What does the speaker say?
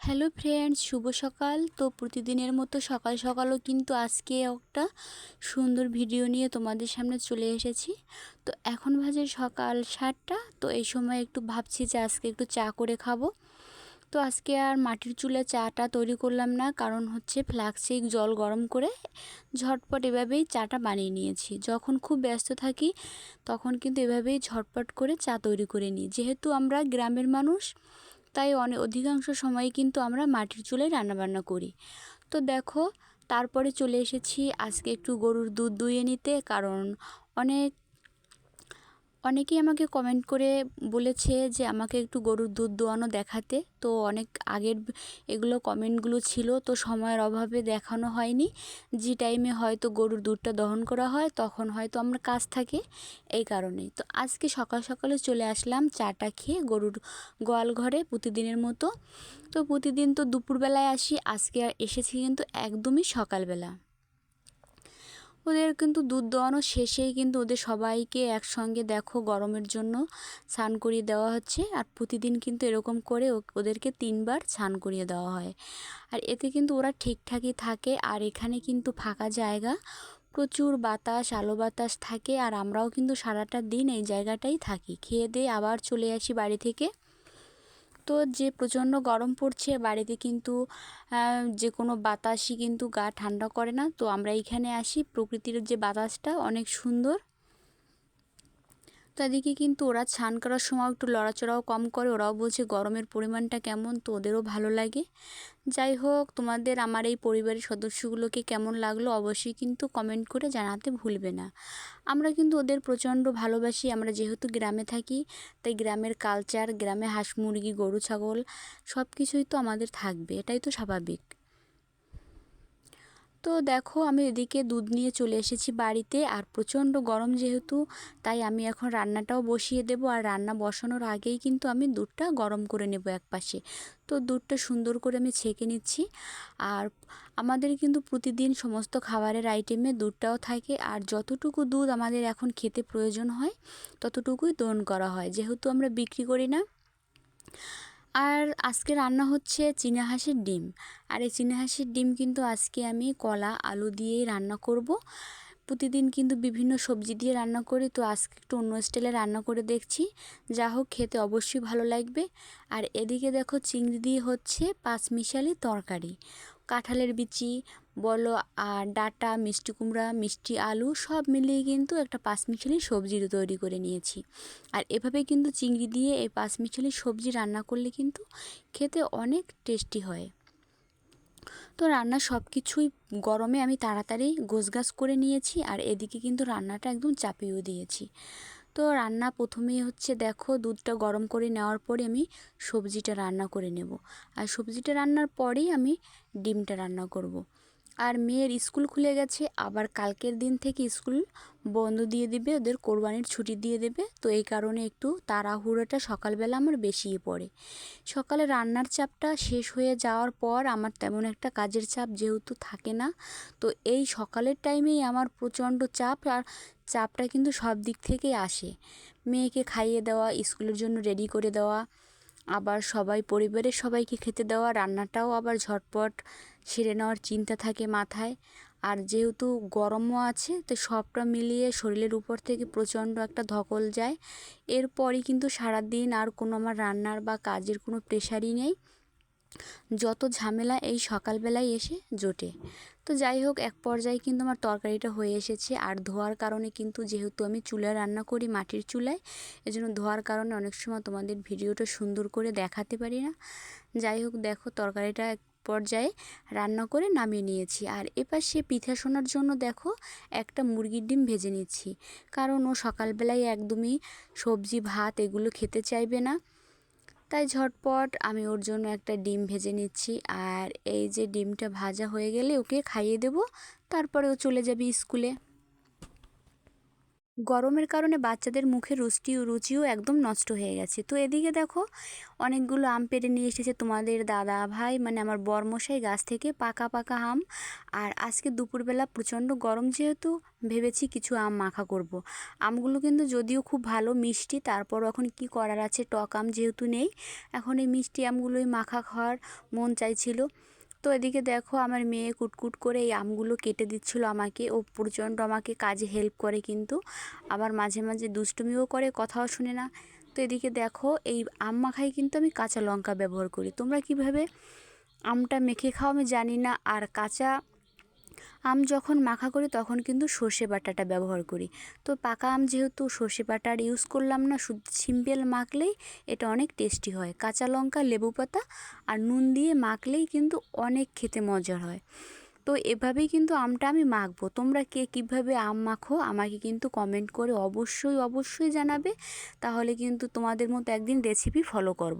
Hello friends, শুভ সকাল। তো প্রতিদিনের মতো সকাল সকালও কিন্তু আজকে একটা সুন্দর ভিডিও নিয়ে তোমাদের সামনে চলে এসেছি। তো এখন বাজে সকাল সাতটা, তো এই সময় একটু ভাবছি যে আজকে একটু চা করে খাব। তো আজকে আর মাটির চুলে চাটা তৈরি করলাম না, কারণ হচ্ছে ফ্লাক্সে জল গরম করে ঝটপট এভাবেই চাটা বানিয়ে নিয়েছি। যখন খুব ব্যস্ত থাকি, তখন কিন্তু এভাবেই ঝটপট করে চা তৈরি করে নিই। যেহেতু আমরা গ্রামের মানুষ তাই অনেক অধিকাংশ সময় কিন্তু আমরা মাটির চুলায় রান্নাবান্না করি। তো দেখো, তারপরে চলে এসেছি আজকে একটু গরুর দুধ দুইয়ে নিতে, কারণ অনেক অনেকেই আমাকে কমেন্ট করে বলেছে যে আমাকে একটু গরুর দুধ দোয়ানো দেখাতে। তো অনেক আগের এগুলো কমেন্টগুলো ছিল, তো সময়ের অভাবে দেখানো হয়নি। যে টাইমে হয়তো গরুর দুধটা দহন করা হয়, তখন হয়তো আমার কাজ থাকে, এই কারণেই। তো আজকে সকাল সকালে চলে আসলাম চাটা খেয়ে গরুর গোয়াল ঘরে প্রতিদিনের মতো। তো প্রতিদিন তো দুপুরবেলায় আসি, আজকে এসেছি কিন্তু একদমই সকালবেলা। ওদের কিন্তু দুধ দোয়ানো শেষেই কিন্তু ওদের সবাইকে একসঙ্গে দেখো গরমের জন্য স্নান করিয়ে দেওয়া হচ্ছে। আর প্রতিদিন কিন্তু এরকম করে ওদেরকে তিনবার স্নান করিয়ে দেওয়া হয়। আর এতে কিন্তু ওরা ঠিকঠাকই থাকে। আর এখানে কিন্তু ফাঁকা জায়গা। প্রচুর বাতাস, আলো বাতাস থাকে। আর আমরাও কিন্তু সারাটা দিন এই জায়গাটাই থাকি। খেয়ে দিয়ে আবার চলে আসি বাড়ি থেকে। তো যে প্রচণ্ড গরম পড়ছে বাড়িতে কিন্তু যে কোনো বাতাসই কিন্তু গা ঠান্ডা করে না। তো আমরা এইখানে আসি, প্রকৃতির যে বাতাসটা অনেক সুন্দর। তো এদিকে কিন্তু ওরা ছান করার সময় একটু লড়াচড়াও কম করে, ওরাও বলছে গরমের পরিমাণটা কেমন, তো ওদেরও ভালো লাগে। যাই হোক, তোমাদের আমার এই পরিবারের সদস্যগুলোকে কেমন লাগল অবশ্যই কিন্তু কমেন্ট করে জানাতে ভুলবে না। আমরা কিন্তু ওদের প্রচণ্ড ভালোবাসি, আমরা যেহেতু গ্রামে থাকি, তাই গ্রামের কালচার গ্রামে হাঁস মুরগি গরু, ছাগল সব কিছুই তো আমাদের থাকবে, এটাই তো স্বাভাবিক। তো দেখো, আমি এদিকে দুধ নিয়ে চলে এসেছি বাড়িতে। আর প্রচণ্ড গরম যেহেতু, তাই আমি এখন রান্নাটাও বসিয়ে দেব। আর রান্না বসানোর আগেই কিন্তু আমি দুধটা গরম করে নেব এক পাশে তো দুধটা সুন্দর করে আমি ছেঁকে নিচ্ছি। আর আমাদের কিন্তু প্রতিদিন সমস্ত খাবারের আইটেমে দুধটাও থাকে। আর যতটুকু দুধ আমাদের এখন খেতে প্রয়োজন হয়, ততটুকুই দোন করা হয়। যেহেতু আমরা বিক্রি করি না আর আজকে রান্না হচ্ছে চীনা হাঁসের ডিম। আর এই চীনা হাঁসের ডিম কিন্তু আজকে আমি কলা, আলু দিয়েই রান্না করব। প্রতিদিন কিন্তু বিভিন্ন সবজি দিয়ে রান্না করি, তো আজকে একটু অন্য স্টাইলে রান্না করে দেখছি। যা হোক, খেতে অবশ্যই ভালো লাগবে। আর এদিকে দেখো, চিংড়ি দিয়ে হচ্ছে পাঁচমিশালি তরকারি। কাঁঠালের বিচি বলো, আর ডাটা, মিষ্টি কুমড়া, মিষ্টি আলু সব মিলিয়ে কিন্তু একটা পাঁচমিশালি সবজি তৈরি করে নিয়েছি। আর এভাবে কিন্তু চিংড়ি দিয়ে এই পাঁচমিশালি সবজি রান্না করলে কিন্তু খেতে অনেক টেস্টি হয়। তো রান্না সব কিছুই গরমে আমি তাড়াতাড়ি গোছগাছ করে নিয়েছি আর এদিকে কিন্তু রান্নাটা একদম চাপিয়েও দিয়েছি। তো রান্না প্রথমেই হচ্ছে দেখো, দুধটা গরম করে নেওয়ার পরে আমি সবজিটা রান্না করে নেব। আর সবজিটা রান্নার পরেই আমি ডিমটা রান্না করব। আর মেয়ের স্কুল খুলে গেছে, আবার কালকের দিন থেকে স্কুল বন্ধ দিয়ে দেবে, ওদের কোরবানির ছুটি দিয়ে দেবে। তো এই কারণে একটু তাড়াহুড়োটা সকালবেলা আমার বেশিই পড়ে। সকালে রান্নার চাপটা শেষ হয়ে যাওয়ার পর আমার তেমন একটা কাজের চাপ যেহেতু থাকে না, তো এই সকালের টাইমেই আমার প্রচণ্ড চাপ আর চাপটা কিন্তু সব দিক থেকেই আসে। মেয়েকে খাইয়ে দেওয়া, স্কুলের জন্য রেডি করে দেওয়া আবার সবাই পরিবারের সবাইকে খেতে দেওয়া, রান্নাটাও আবার ঝটপট সেরে নেওয়ার চিন্তা থাকে মাথায়। আর যেহেতু গরমও আছে, তো সবটা মিলিয়ে শরীরের উপর থেকে প্রচণ্ড একটা ধকল যায়। এরপরই কিন্তু সারাদিন আর কোনো আমার রান্নার বা কাজের কোনো প্রেশারই নেই। যত ঝামেলা এই সকালবেলায় এসে জোটে। তো যাই হোক, এক পর্যায়ে কিন্তু আমার তরকারিটা হয়ে এসেছে। আর ধোয়ার কারণে কিন্তু যেহেতু আমি চুলায় রান্না করি মাটির চুলায়, এজন্য ধোয়ার কারণে অনেক সময় তোমাদের ভিডিওটা সুন্দর করে দেখাতে পারি না। যাই হোক, দেখো তরকারিটা পর্যায়ে রান্না করে নামিয়ে নিয়েছি। আর এপাশে পিঠা শোনার জন্য দেখো একটা মুরগির ডিম ভেজে নিচ্ছি। কারণ ও সকালবেলায় একদমই সবজি, ভাত এগুলো খেতে চাইবে না। তাই ঝটপট আমি ওর জন্য একটা ডিম ভেজে নিচ্ছি। আর এই যে ডিমটা ভাজা হয়ে গেলে ওকে খাইয়ে দেবো। তারপরে ও চলে যাবে স্কুলে। গরমের কারণে বাচ্চাদের মুখে রুচি, রুচিও একদম নষ্ট হয়ে গেছে। তো এদিকে দেখো, অনেকগুলো আম পেড়ে নিয়ে এসেছে তোমাদের দাদা ভাই মানে আমার বরমশাই গাছ থেকে পাকা পাকা আম। আর আজকে দুপুরবেলা প্রচণ্ড গরম যেহেতু, ভেবেছি কিছু আম মাখা করব। আমগুলো কিন্তু যদিও খুব ভালো মিষ্টি তারপর এখন কি করার আছে, টক আম যেহেতু নেই, এখন এই মিষ্টি আমগুলোই মাখা খাওয়ার মন চাইছিল। তো এদিকে দেখো আমার মেয়ে কুটকুট করে এই আমগুলো কেটে দিচ্ছিল আমাকে। ও প্রচণ্ড আমাকে কাজে হেল্প করে কিন্তু। আবার মাঝে মাঝে দুষ্টুমিও করে, কথাও শুনে না। তো এদিকে দেখো এই আম মাখায় কিন্তু আমি কাঁচা লঙ্কা ব্যবহার করি। তোমরা কীভাবে আমটা মেখে খাও আমি জানি না। আর কাঁচা আম যখন মাখা করি তখন কিন্তু সর্ষে বাটাটা ব্যবহার করি। তো পাকা আম যেহেতু সর্ষে বাটার ইউজ করলাম না, শুধু সিম্পল মাখলেই এটা অনেক টেস্টি হয়। কাঁচা লঙ্কা, লেবু পাতা আর নুন দিয়ে মাখলেই কিন্তু অনেক খেতে মজার হয়। তো এভাবেই কিন্তু আমটা আমি মাখবো। তোমরা কে কীভাবে আম মাখো আমাকে কিন্তু কমেন্ট করে অবশ্যই অবশ্যই জানাবে। তাহলে কিন্তু তোমাদের মতো একদিন রেসিপি ফলো করব।